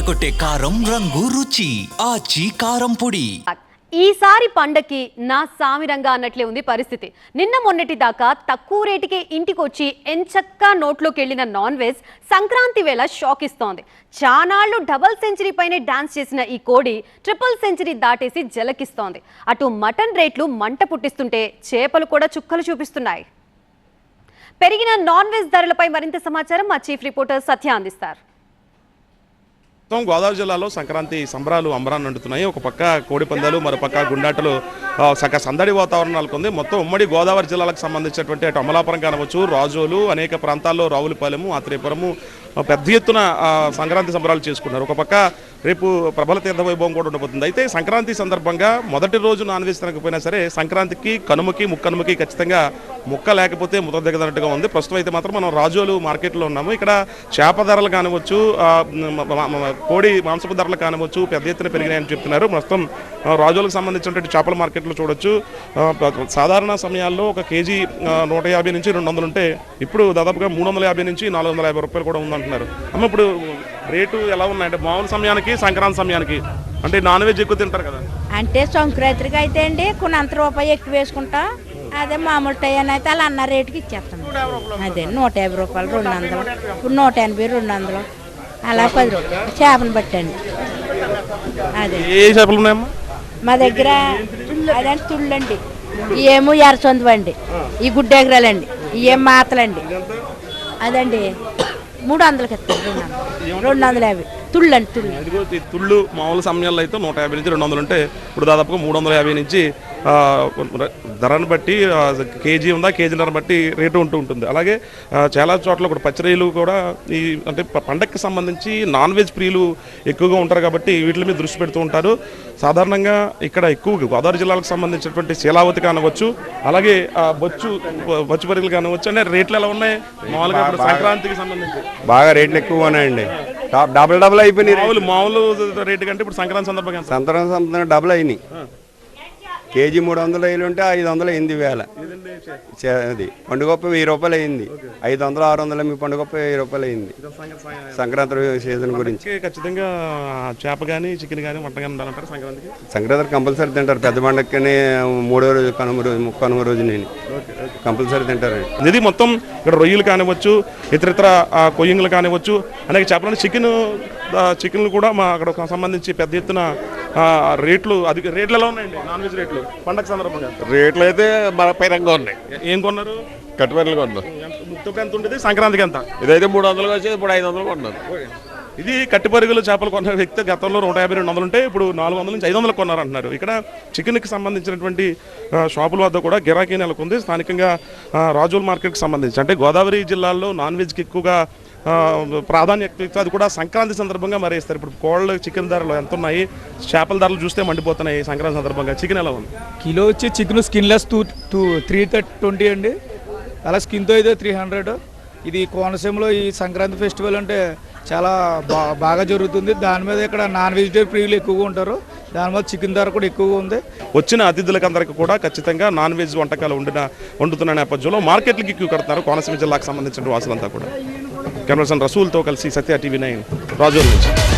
అదరగొట్టే కారం రంగు రుచి ఆచి కారం పొడి. ఈసారి పండక్కి నా సామిరంగా అన్నట్లే ఉంది పరిస్థితి. నిన్న మొన్నటి దాకా తక్కువ రేటుకే ఇంటికొచ్చి ఎంచక్కా నోట్లోకి వెళ్ళిన నాన్ వెజ్ సంక్రాంతి వేళ షాక్ ఇస్తోంది చానాళ్ళు డబల్ సెంచరీ పైనే డాన్స్ చేసిన ఈ కోడి ట్రిపుల్ సెంచరీ దాటేసి జలకిస్తోంది. అటు మటన్ రేట్లు మంట పుట్టిస్తుంటే చేపలు కూడా చుక్కలు చూపిస్తున్నాయి. పెరిగిన నాన్ వెజ్ ధరలపై మరింత సమాచారం మా చీఫ్ రిపోర్టర్ సత్య అందిస్తారు. మొత్తం గోదావరి జిల్లాలో సంక్రాంతి సంబరాలు అంబరాన్ని అంటున్నాయి ఒక పక్క కోడి పందాలు మరో పక్క గుండాటలు సక సందడి వాతావరణం నెలకొంది. మొత్తం ఉమ్మడి గోదావరి జిల్లాలకు సంబంధించినటువంటి అటు అమలాపురం కానవచ్చు రాజోలు అనేక ప్రాంతాల్లో రావులపాలెము ఆత్రేయపురము పెద్ద ఎత్తున సంక్రాంతి సంబరాలు చేసుకున్నారు. ఒక పక్క రేపు ప్రబల తీర్థ వైభవం కూడా ఉండబోతుంది. అయితే సంక్రాంతి సందర్భంగా మొదటి రోజు నాన్ వెజ్ తినకపోయినా సరే సంక్రాంతికి కనుమకి ముక్కనుమకి ఖచ్చితంగా ముక్క లేకపోతే ముద్ద దిగదన్నట్టుగా ఉంది. ప్రస్తుతం అయితే మాత్రం మనం రాజోలు మార్కెట్లో ఉన్నాము. ఇక్కడ చేప ధరలు కానివచ్చు కోడి మాంసపు ధరలు కానివచ్చు పెద్ద ఎత్తున పెరిగినాయని చెప్తున్నారు. ప్రస్తుతం రాజులకు రాజోలకు సంబంధించినటువంటి చేపల మార్కెట్లో చూడొచ్చు. సాధారణ సమయాల్లో ఒక కేజీ నూట యాభై నుంచి రెండు వందలు ఉంటే ఇప్పుడు దాదాపుగా మూడు వందల యాభై నుంచి నాలుగు వందల యాభై రూపాయలు కూడా ఉందంటున్నారు అమ్మ ఇప్పుడు రేటు ఎలా ఉన్నాయంటే మామూలు సమయానికి సంక్రాంతి సమయానికి. అంటే నాన్ వెజ్ ఎక్కువ తింటారు కదా. అంటే సంక్రాంతికి అయితే అండి కొన్ని అంత రూపాయి ఎక్కువ వేసుకుంటాం. అదే మామూలు టైం అయితే అలా అన్న రేటుకి ఇచ్చేస్తాం. అదే నూట యాభై రూపాయలు రెండు వందలు. ఇప్పుడు నూట ఎనభై రెండు వందలు. అలా పది రూపాయలు చేపను బట్టండి అదే. ఏ చేపలు ఉన్నాయమ్మా? మా దగ్గర అదంటే తుళ్ళండి. ఏమో ఎర్రచొందవండి. ఈ గుడ్డెగరాలండి ఏం మాతలండి. అదండి. మూడు వందలకి ఇస్తాను రెండు వందలు రెండు వందల యాభై తుళ్ళు అంటే ఈ తుళ్ళు మామూలు సమయాల్లో అయితే నూట యాభై నుంచి రెండు వందలు ఉంటే ఇప్పుడు దాదాపుగా మూడు వందల యాభై నుంచి ధరను బట్టి కేజీ ఉందా కేజీన్నర బట్టి రేటు ఉంటూ ఉంటుంది. అలాగే చాలా చోట్ల కూడా పచ్చరీలు కూడా ఈ అంటే పండగకి సంబంధించి నాన్ వెజ్ ప్రియులు ఎక్కువగా ఉంటారు కాబట్టి వీటి మీద దృష్టి పెడుతూ ఉంటారు. సాధారణంగా ఇక్కడ ఎక్కువ గోదావరి జిల్లాలకు సంబంధించినటువంటి శీలావతి కానవచ్చు అలాగే బొచ్చు బొచ్చు పరిగలు కానవచ్చు అంటే రేట్లు ఎలా ఉన్నాయి? మామూలుగా సంక్రాంతికి సంబంధించి. బాగా రేట్లు ఎక్కువ ఉన్నాయండి డబుల్ డబుల్ అయిపోయినాయి. మామూలు మామూలు రేటు కంటే ఇప్పుడు సంక్రాంతి సందర్భంగా? సంతరం సంతరం డబుల్ అయినాయి. కేజీ మూడు వందలు వేలు ఉంటే ఐదు వందలు అయింది వేల అది పండుగప్ప వెయ్యి రూపాయలు అయింది. ఐదు వందలు ఆరు వందలు మీ పండుగప్ప వెయ్యి రూపాయలు అయింది. సంక్రాంతి సీజన్ గురించి. ఖచ్చితంగా చేప కానీ చికెన్ కానీ మటన్ కానీ సంక్రాంతికి? సంక్రాంతి కంపల్సరీ తింటారు. పెద్ద పండగని మూడో రోజు కనుమ రోజు కనుమ రోజు నేను. కంపల్సరీ తింటారండి ఇది మొత్తం ఇక్కడ రొయ్యలు కానివ్వచ్చు ఇతరితర ఆ, కొయ్యంగులు కానివ్వచ్చు అనేక చేపలను చికెన్ చికెన్లు కూడా మా అక్కడ సంబంధించి పెద్ద ఎత్తున రేట్లు అది రేట్లు ఎలా ఉన్నాయండి నాన్ వెజ్ రేట్లు. పండగ సందర్భంగా. రేట్లు అయితే మన పైరంగా ఉన్నాయి. ఏం కొన్నారు? కట్టుబడులు కొన్నాం ముత్తకు ఎంత ఉంటుంది సంక్రాంతికి ఎంత? ఇదైతే మూడు వందలు వచ్చి ఇప్పుడు ఐదు వందలు కొన్నాను ఇది కట్టిపరుగులు చేపలు కొన్న వ్యక్తి గతంలో నూట యాభై రెండు వందలు ఉంటే ఇప్పుడు నాలుగు వందల నుంచి ఐదు వందలు కొన్నారు అంటున్నారు ఇక్కడ చికెన్కి సంబంధించినటువంటి షాపుల వద్ద కూడా గిరాకీ నెలకొంది. స్థానికంగా రాజోల్ మార్కెట్కి సంబంధించి అంటే గోదావరి జిల్లాల్లో నాన్ వెజ్కి ఎక్కువగా ప్రాధాన్యత అది కూడా సంక్రాంతి సందర్భంగా మరేస్తారు. ఇప్పుడు కోళ్ళ చికెన్ ధరలు ఎంత ఉన్నాయి చేపల ధరలు చూస్తే మండిపోతున్నాయి సంక్రాంతి సందర్భంగా. చికెన్ ఎలా ఉంది? కిలో వచ్చి chicken skinless two two three thirty twenty అండి. అలా స్కిన్తో అయితే త్రీ హండ్రెడ్ ఇది కోనసీమలో ఈ సంక్రాంతి ఫెస్టివల్ అంటే చాలా బా బాగా జరుగుతుంది. దాని మీద ఇక్కడ నాన్ వెజిటేరియన్ ప్రియులు ఎక్కువగా ఉంటారు. దాని మీద చికెన్ ధర కూడా ఎక్కువగా ఉంది. వచ్చిన అతిథులకు అందరికీ కూడా ఖచ్చితంగా నాన్ వెజ్ వంటకాలు వండిన వండుతున్న నేపథ్యంలో మార్కెట్లకి క్యూ కడుతున్నారు. కోనసీమ జిల్లాకు సంబంధించిన వాసులంతా కూడా. కెమెరాసన్ రసూల్తో కలిసి సత్య టీవీ నైన్ రాజోల్ నుంచి.